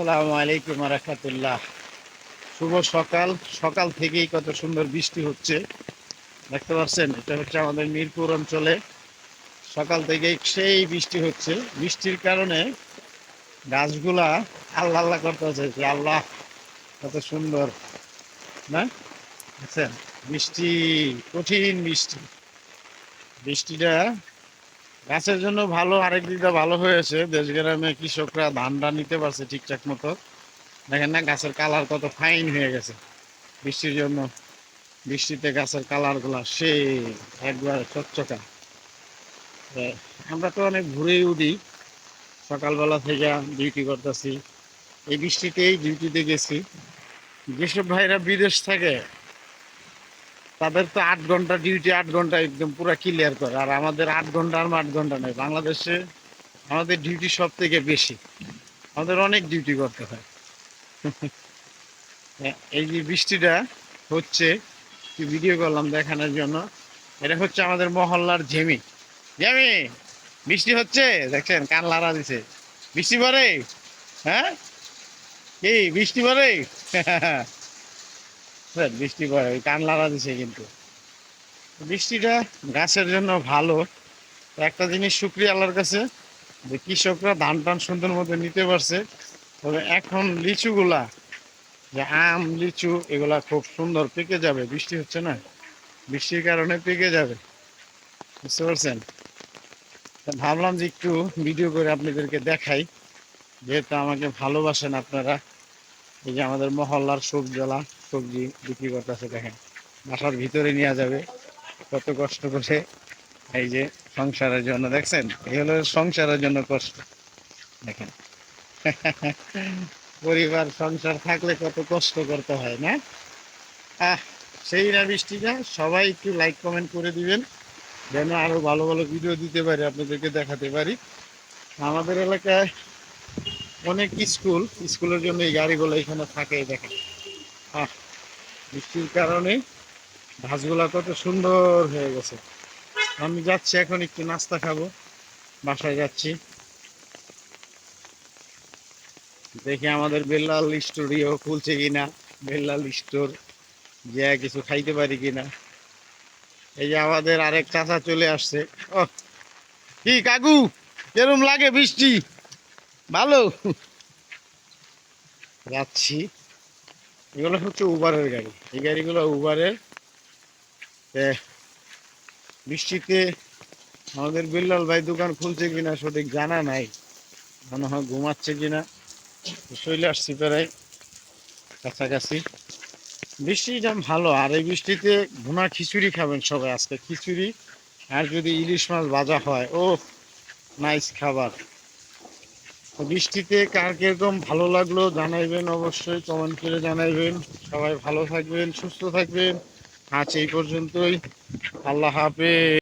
আসসালামু আলাইকুম রহমতুল্লাহ। শুভ সকাল। সকাল থেকেই কত সুন্দর বৃষ্টি হচ্ছে। দেখতে পাচ্ছেন, এটা হচ্ছে আমাদের মিরপুর অঞ্চলে। সকাল থেকেই সেই বৃষ্টি হচ্ছে। বৃষ্টির কারণে গাছগুলা আল্লাহ আল্লাহ করতেছে যে আল্লাহ কত সুন্দর, না? বুঝছেন বৃষ্টি, কঠিন বৃষ্টি। বৃষ্টিটা গাছের জন্য ভালো আরেক দিকটা ভালো হয়েছে দেশ গ্রামে কৃষকরা ধানটা নিতে পারছে ঠিকঠাক মতো। দেখেন না, গাছের কালার কত ফাইন হয়ে গেছে। বৃষ্টির জন্য বৃষ্টিতে গাছের কালারগুলা সে একবার চকচকা আমরা তো অনেক ঘুরেই উঠি। সকালবেলা থেকে ডিউটি করতেছি। এই বৃষ্টিতেই ডিউটিতে গেছি। যেসব ভাইরা বিদেশ থাকে তাদের তো আট ঘণ্টা ডিউটি আট ঘণ্টা একদম পুরো ক্লিয়ার করে। আর আমাদের আট ঘণ্টা আর আট ঘণ্টা নেই বাংলাদেশে আমাদের ডিউটি সব থেকে বেশি। আমাদের অনেক ডিউটি করতে হয়। এই যে বৃষ্টিটা হচ্ছে ভিডিও করলাম দেখানোর জন্য। এটা হচ্ছে আমাদের মহল্লার ঝেমি। ঝেমি, বৃষ্টি হচ্ছে? দেখছেন, কান লাড়া দিছে। বৃষ্টি পরে হ্যাঁ? কি, বৃষ্টি পরে বৃষ্টি পড়ে, ওই কান লাগা দিছে কিন্তু। বৃষ্টিটা গাছের জন্য ভালো। একটা জিনিস শুক্রিয়া আল্লাহর কাছে, যে কৃষকরা ধান টান সুন্দর মতো নিতে পারছে, তবে এখন লিচুগুলা, যে আম, লিচু, এগুলা খুব সুন্দর পেকে যাবে। বৃষ্টি হচ্ছে না। বৃষ্টির কারণে পেকে যাবে। বুঝতে পারছেন? ভাবলাম যে একটু ভিডিও করে আপনাদেরকে দেখাই। যেহেতু আমাকে ভালোবাসেন আপনারা, এই যে আমাদের মহল্লার সবজিওয়ালা সবজি বিক্রি করতেছে, দেখেন। বাসার ভিতরে নিয়ে যাবে। কত কষ্ট করে এই যে সংসারের জন্য, দেখছেন? এই হলো সংসারের জন্য কষ্ট। দেখেন। পরিবার, সংসার থাকলে কত কষ্ট করতে হয়, না? সেই না বৃষ্টিটা, সবাই একটু লাইক কমেন্ট করে দিবেন। যেন আরও ভালো ভালো ভিডিও দিতে পারি, আপনাদেরকে দেখাতে পারি। আমাদের এলাকায় অনেক স্কুল, স্কুলের জন্য এই গাড়িগুলো এখানে থাকে, দেখেন। আহ বৃষ্টির কারণে ঘাসগুলা কত সুন্দর হয়ে গেছে। আমি যাচ্ছি এখন একটু নাস্তা খাব, বাসায় যাচ্ছি। দেখি আমাদের বেল্লাল স্টোরিও খুলছে কিনা, বেল্লাল স্টোর, যে কিছু খাইতে পারি কিনা। এই যে আমাদের আরেক চাচা চলে আসছে। ও কি কাকু, কেরম লাগে বৃষ্টি? ভালো? যাচ্ছি। এগুলো হচ্ছে উবারের গাড়ি। এই গাড়িগুলো উবারের বৃষ্টিতে আমাদের বিল্লাল ভাই দোকান খুলছে কিনা সঠিক জানা নাই। মনে হয় ঘুমাচ্ছে কিনা। চলে আসছি প্রায় কাছাকাছি। বৃষ্টিটা ভালো, আর এই বৃষ্টিতে ভুনা খিচুড়ি খাবেন সবাই আজকে। খিচুড়ি আর যদি ইলিশ মাছ ভাজা হয় ও নাইস খাবার। বৃষ্টিতে কার কীরকম ভালো লাগল জানাইবেন অবশ্যই কমেন্ট করে জানাইবেন। সবাই ভালো থাকবেন, সুস্থ থাকবেন। আজ এই পর্যন্তই। আল্লাহ হাফেজ।